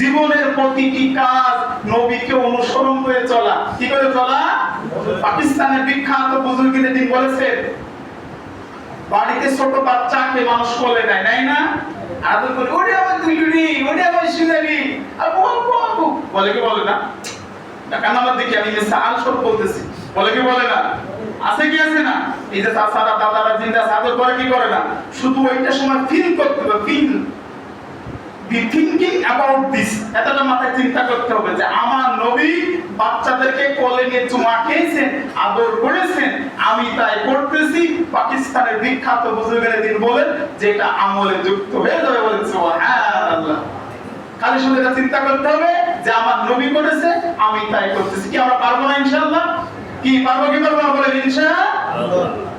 জীবনের প্রতিটি কাজ নবীকে অনুসরণ করে চলা। কি করে চলা? পাকিস্তানের বিখ্যাত বুজুর্গিনে তিনি বলেছেন, বাড়িতে ছোট বাচ্চাকে মানুষ কোলে নেয় নাই না? আদর করে, ওরে আমার ওরে আমার আবু বলে কি বলে না? নাম্বার দেখি, আমি সব বলতেছি। বলে কি বলে না? আছে কি আছে না? এই যে চাচারা, দাদারা জিন্দা সাদর করে, কি করে না? শুধু ওইটা সময় ফিল করতে হবে feel be thinking about this এতটা মাথায় চিন্তা করতে হবে যে আমার নবী বাচ্চাদেরকে কোলে নিয়ে চুমা খেয়েছেন আদর করেছেন আমি তাই করতেছি। পাকিস্তানের বিখ্যাত বুজুর্গের দিন বলেন যে এটা আমলে যুক্ত হয়ে যাবে বলেন সুবহানাল্লাহ। খালি শুধু এটা চিন্তা করতে হবে? যে আমার নবী করেছে আমি তাই করতেছি। কি আমরা পারব না ইনশাআল্লাহ? কি পারব কি পারব না বলেন ইনশাআল্লাহ?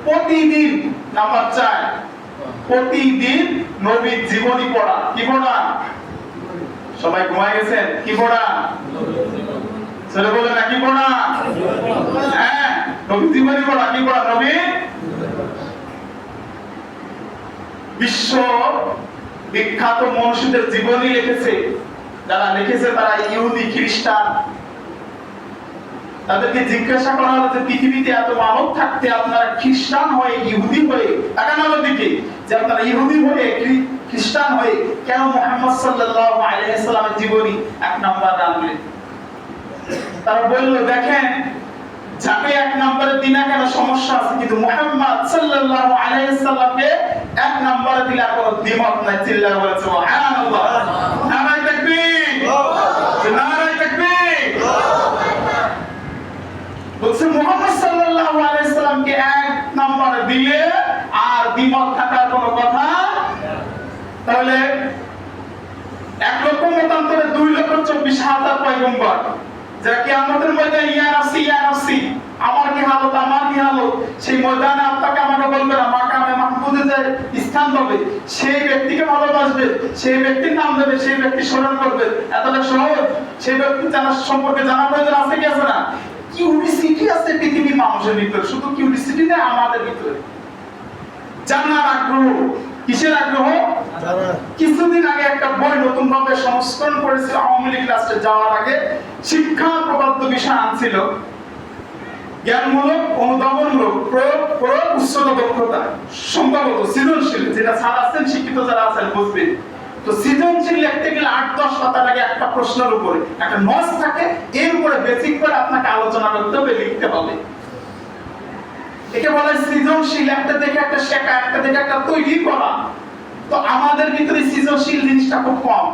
প্রতিদিন নাম্বার চার প্রতিদিন নবীর জীবনী পড়া। কি পড়া? সবাই ঘুমায় গেছেন? কি পড়া? ছেলে বলে না, কি পড়া? হ্যাঁ জীবনী পড়া। কি পড়া নবী বিশ্ব বিখ্যাত মনীষীদের জীবনী লিখেছে। যারা লিখেছে তারা ইহুদি, খ্রিস্টান। তাদেরকে জিজ্ঞাসা করা হলো যে পৃথিবীতে এত মানব থাকতে আপনারা খ্রিস্টান হয়ে ইহুদি হয়ে তাকান আমার দিকে যে আপনারা ইহুদি হয়ে খ্রিস্টান হয়ে কেন মোহাম্মদ সাল্লাল্লাহু আলাইহি সাল্লামের জীবনী এক নাম্বার রাখলেন তারা বলল, দেখেন, যাকে এক নম্বরে দিনা কেন সমস্যা আছে, কিন্তু মুহাম্মদ সাল্লাল্লাহু আলাইহি সাল্লামকে এক নম্বরে দিলে কোনো দ্বিমত নাই। চিল্লার বলে সুবহানাল্লাহ নারায়ে তাকবীর নারায়ে তাকবীর বলছে মুহাম্মদ সাল্লাল্লাহু আলাইহি সাল্লামকে এক নম্বরে দিলে আর দ্বিমত থাকার কোনো কথা? তাহলে এক লক্ষ মতান্তরে দুই লক্ষ চব্বিশ হাজার পয়গম্বর। যারা কি আমাদের ময়দানে ইয়া নাফসি ইয়া নাফসি আমার কি হালত, আমার কি হালত? সেই ময়দানে আপনাকে আমাকে বলবে না, মাকামে মাহমুদে যে স্থান পাবে, সেই ব্যক্তিকে ভালোবাসবে, সেই ব্যক্তির নাম দেবে, সেই ব্যক্তি স্মরণ করবে। এতটা সহজ? সেই ব্যক্তি জানার সম্পর্কে জানা প্রয়োজন আছে কি আছে না? কিউরিসিটি আছে পৃথিবীর মানুষের ভিতরে? শুধু কিউরিসিটি না, আমাদের ভিতরে। জানার আগ্রহ। কিসের আগ্রহ? কিছুদিন আগে একটা বই নতুন ভাবে সংস্করণ করেছিল আওয়ামী লীগ রাষ্ট্রে যাওয়ার আগে। শিক্ষা প্রবদ্ধ বিষয় আনছিল। জ্ঞানমূলক অনুধাবনমূলক প্রয়োগ প্রয়োগ উচ্চত দক্ষতা। সম্ভবত সৃজনশীল যেটা স্যার আছেন শিক্ষিত যারা আছেন বুঝবেন। তো সৃজনশীল লিখতে গেলে আট দশ পাতা লাগে একটা প্রশ্নের উপরে একটা নস থাকে। এর উপরে বেসিক করে আপনাকে আলোচনা করতে হবে লিখতে হবে। একে বলা সৃজনশীল, একটা দেখে একটা শেখা, একটা দেখে একটা তৈরি করা। তো আমাদের ভিতরে সৃজনশীল জিনিসটা খুব কম।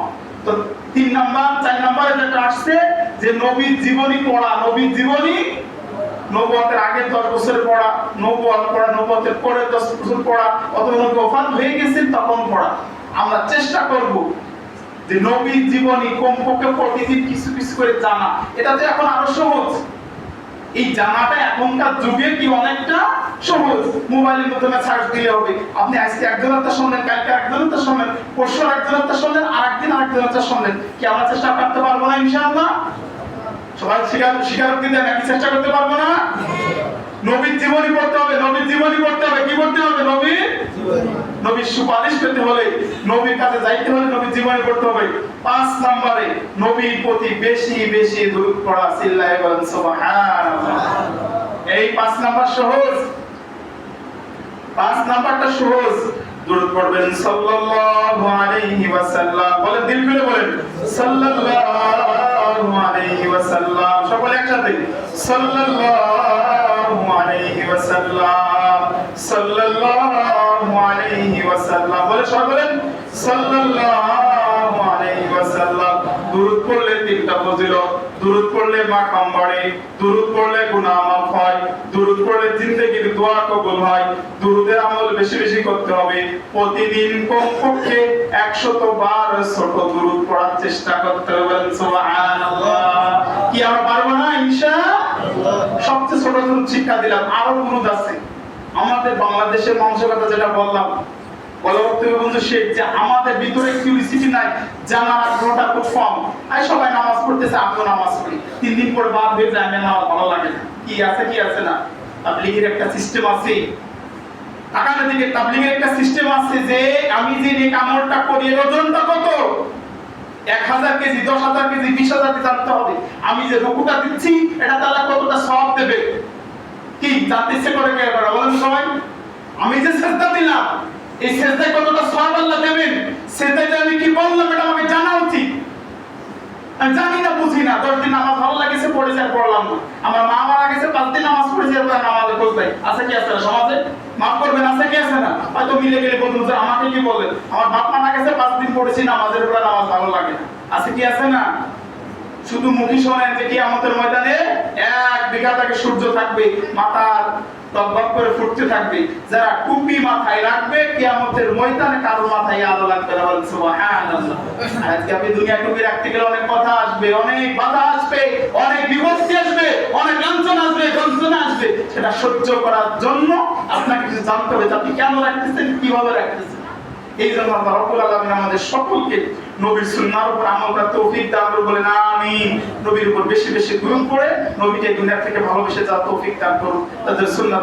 তো তিন নাম্বার, চার নাম্বারে যেটা আসছে যে নবীর জীবনী পড়া। নবীর জীবনী আগে দশ বছর পড়া পড়া পরে দশ বছর পড়া, অথবা হয়ে তখন পড়া। আমরা চেষ্টা করব যে নবীর জীবনী কমপক্ষে প্রতিদিন কিছু কিছু করে জানা। এটা তো এখন আরও সহজ। এই এখনকার যুগে কি অনেকটা সহজ। মোবাইলের মাধ্যমে সার্চ দিলে হবে। আপনি আজকে শুনলেন, কালকে শুনলেন, পরশু একজন তা শুনলেন আর একদিন আরেকজনের তা শুনলেন। কি আমরা চেষ্টা করতে পারব না ইনশাআল্লাহ? সবাই স্বীকার স্বীকারোক্তি দেন, একই চেষ্টা করতে পারব না? নবীর জীবনী পড়তে হবে, নবীর জীবনী পড়তে হবে। কি নবীর সুপারিশ পেতে হলে নবীর কাছে যাইতে হলে নবীর জীবনী পড়তে হবে। পাঁচ নম্বরে নবীর প্রতি বেশি বেশি দূর পড়া চিল্লায় বলেন এই পাঁচ নাম্বার সহজ। পাঁচ নাম্বারটা সহজ। দূর পড়বেন, সাল্লাল্লাহু আলাইহি ওয়াসাল্লাম। বলেন, দিল খুলে বলেন, সাল্লাল্লাহু আলাইহি ওয়াসাল্লাম। সকলে একসাথে, সাল্লাল্লাহু আলাইহি ওয়াসাল্লাম, সাল্লাল্লাহু সাল্লাল্লাহু আলাইহি ওয়াসাল্লাম। পড়লে তিনটা ফজিলত পড়লে মাকাম বাড়ে পড়লে গুনাহ মাফ হয় পড়লে জিন্দেগির দোয়া কবুল হয়। আমল বেশি বেশি করতে হবে। প্রতিদিন কমপক্ষে 100 বার ছোট পড়ার চেষ্টা করতে হবে সুবহানাল্লাহ। কি পারব না সবচেয়ে ছোট শিক্ষা দিলাম। আরও দুরূদ আছে। আমাদের বাংলাদেশের মানুষের কথা যেটা বললাম যে আমাদের ভিতরে কিউরিসিটি নাই, জানার আগ্রহটা খুব কম। সবাই নামাজ পড়তেছে, আমিও নামাজ পড়ি। তিন দিন পরে বাদ হয়ে যায়, আমার নামাজ ভালো লাগে না। কি আছে কি আছে না? তাবলিগের একটা সিস্টেম আছে। দিকে তাবলিগের একটা সিস্টেম আছে যে, আমি যে করি, এর ওজনটা কত? এক হাজার কেজি, দশ হাজার কেজি, বিশ হাজার কেজি জানতে হবে। আমি যে রুকুটা দিচ্ছি, এটা তারা কতটা সব দেবে? কি জানতে ইচ্ছে করে বলেন সবাই। আমি যে সেজদা দিলাম এই সেজদায় কতটা সব আল্লাহ দেবেন? সেজদায় আমি কি বললাম? এটা আমাকে জানা উচিত। আমি জানি না, বুঝি না। দশ দিন নামাজ ভালো লাগেছে পড়েছে আর পড়লাম না। আমার মা মারা গেছে, পাঁচ দিন নামাজ পড়েছে আর নামাজে নাই আছে কি আছে সমাজে? মাফ করবেন, আছে কি আছে না? হয়তো মিলে গেলে বলুন যে আমাকে কি বলেন আমার বাপ মারা গেছে, পাঁচ দিন পড়েছি, নামাজের পরে নামাজ ভালো লাগে না। আছে কি আছে না? শুধু মুখী শোনেন যে কিয়ামতের ময়দানে এক বিঘা থেকে সূর্য থাকবে মাথার করে ফুটতে থাকবে। যারা টুপি মাথায় রাখবে, কিয়ামতের ময়দানে কারও মাথায় আলো লাগবে না বলেন সুবহানাল্লাহ। আজকে আপনি দুনিয়া টুপি রাখতে গেলে অনেক কথা আসবে, অনেক বাধা আসবে, অনেক বিপত্তি আসবে, অনেক লাঞ্ছনা আসবে আসবে। সেটা সহ্য করার জন্য আপনাকে কিছু জানতে হবে আপনি কেন রাখতেছেন, কীভাবে রাখতেছেন। এই জন্য আল্লাহ রাব্বুল আলামিন আমাদের সকলকে নবীর সুন্নার উপর আমল করার তৌফিক দান করুন, বলেন নবীর উপর বেশি বেশি গুরুত্ব করে নবীকে দুনিয়া থেকে ভালোবেসে যাওয়ার তৌফিক দান করুন, তাদের সুন্নাত